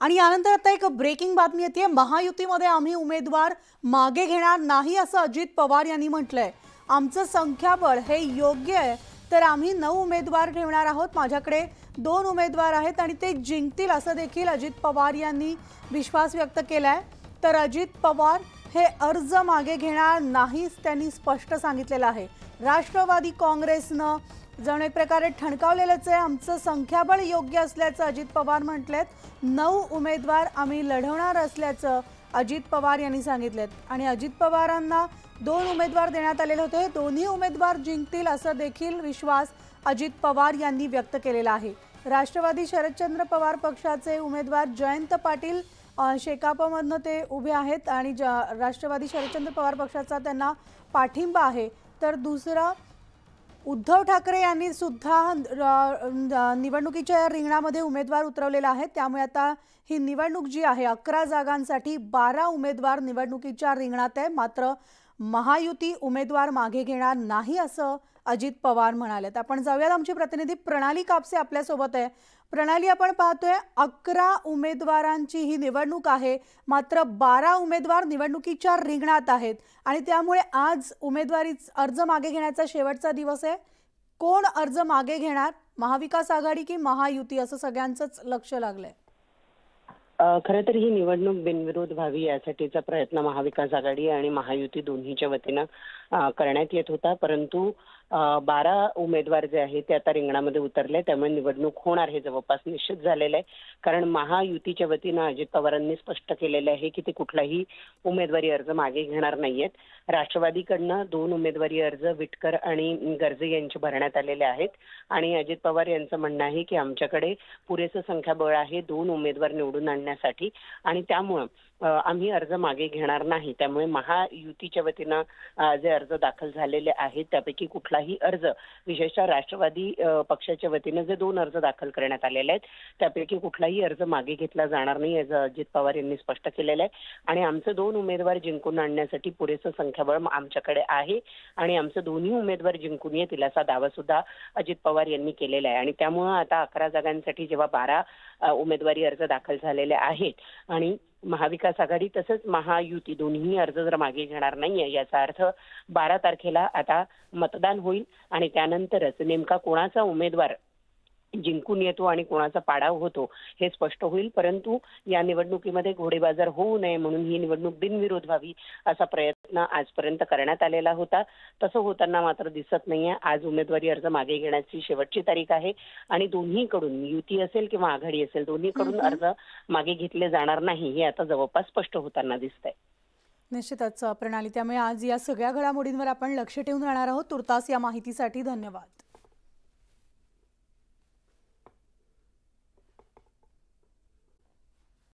आणि यानंतर आता एक ब्रेकिंग बातमी येते. महायुतीमध्ये आम्ही उमेदवार मागे घेणार नाही असं अजित पवार यांनी म्हटलंय. आमचं संख्याबळ हे योग्य आहे तर आम्ही नऊ उमेदवार ठेवणार आहोत. माझ्याकडे दोन उमेदवार आहेत आणि ते जिंकतील असं देखील अजित पवार यांनी विश्वास व्यक्त केलाय. तर अजित पवार हे अर्ज मागे घेणार नाहीच त्यांनी स्पष्ट सांगितलेलं आहे. राष्ट्रवादी काँग्रेसनं जण एक प्रकारे ठणकावलेलंच आहे. आमचं संख्याबळ योग्य असल्याचं अजित पवार म्हटलेत. नऊ उमेदवार आम्ही लढवणार असल्याचं अजित पवार यांनी सांगितलेत. आणि अजित पवारांना दोन उमेदवार देण्यात आलेले होते. दोन्ही उमेदवार जिंकतील असं देखील विश्वास अजित पवार यांनी व्यक्त केलेला आहे. राष्ट्रवादी शरदचंद्र पवार पक्षाचे उमेदवार जयंत पाटील शेकापमधनं ते उभे आहेत. आणि ज राष्ट्रवादी शरदचंद्र पवार पक्षाचा त्यांना पाठिंबा आहे. तर दुसरा उद्धव ठाकरे यांनी सुद्धा निवडणुकीच्या निवडणुकीच्या रिंगणामध्ये उमेदवार उतरवलेला आहे. त्यामुळे आता ही निवडणूक जी आहे अकरा जागांसाठी बारा उमेदवार निवडणुकीच्या रिंगणात आहे. मात्र महायुती उमेदवार मागे घेणार नाही असं अजित पवार म्हणालेत. आपण जाऊयात. आमची प्रतिनिधी प्रणाली कापसे आपल्यासोबत आहे. प्रणाली आपण पाहतोय अकरा उमेदवारांची ही निवडणूक आहे. मात्र बारा उमेदवार निवडणुकीच्या रिंगणात आहेत. आणि त्यामुळे आज उमेदवारी अर्ज मागे घेण्याचा शेवटचा दिवस आहे. कोण अर्ज मागे घेणार? महाविकास आघाडी की महायुती? असं सगळ्यांचंच लक्ष लागलंय. खरं तर ही निवडणूक बिनविरोध व्हावी यासाठीचा प्रयत्न महाविकास आघाडी आणि महायुती दोन्हीच्या वतीनं करण्यात येत होता. परंतु बारा उमेदवार जे आहेत ते आता रिंगणामध्ये उतरले त्यामुळे निवडणूक होणार हे जवळपास निश्चित झालेलं आहे. कारण महायुतीच्या वतीनं अजित पवारांनी स्पष्ट केलेलं आहे की ते कुठलाही उमेदवारी अर्ज मागे घेणार नाहीयेत. राष्ट्रवादीकडनं दोन उमेदवारी अर्ज विटकर आणि गर्जे यांचे भरण्यात आलेले आहेत. आणि अजित पवार यांचं म्हणणं आहे की आमच्याकडे पुरेसं संख्याबळ आहे दोन उमेदवार निवडून आणण्यासाठी. आणि त्यामुळं आम्ही अर्ज मागे घेणार नाही. त्यामुळे महायुतीच्या वतीनं जे अर्ज दाखल झालेले आहेत त्यापैकी कुठला कोणताही अर्ज विशेषतः राष्ट्रवादी पक्षाच्या वतीनं जे दोन अर्ज दाखल करण्यात आलेले आहेत त्यापैकी कुठलाही अर्ज मागे घेतला जाणार नाही याचं अजित पवार यांनी स्पष्ट केलेलं आहे. आणि आमचं दोन उमेदवार जिंकून आणण्यासाठी पुरेसं संख्याबळ आमच्याकडे आहे. आणि आमचं दोन्ही उमेदवार जिंकून येतील असा दावा सुद्धा अजित पवार यांनी केलेला आहे. आणि त्यामुळं आता अकरा जागांसाठी जेव्हा बारा उमेदवारी अर्ज दाखल झालेले आहेत आणि महाविकास आघाडी तसंच महायुती दोन्ही अर्ज जर मागे घेणार नाहीये याचा अर्थ बारा तारखेला आता मतदान होईल आणि त्यानंतरच नेमका कोणाचा उमेदवार जिंकून येतो आणि कोणाचा पाडाव होतो हे स्पष्ट होईल. परंतु या निवडणुकीमध्ये घोडेबाजार होऊ नये म्हणून ही निवडणूक बिनविरोध व्हावी असा प्रयत्न आजपर्यंत करण्यात आलेला होता. तसं होताना मात्र दिसत नाहीये. आज उमेदवारी अर्ज मागे घेण्याची शेवटची तारीख आहे आणि दोन्हीकडून युती असेल किंवा आघाडी असेल दोन्हीकडून अर्ज मागे घेतले जाणार नाही हे आता जवळपास स्पष्ट होताना दिसतंय. निश्चितच प्रणाली. त्यामुळे आज या सगळ्या घडामोडींवर आपण लक्ष ठेवून राहणार आहोत. तुर्तास या माहितीसाठी धन्यवाद.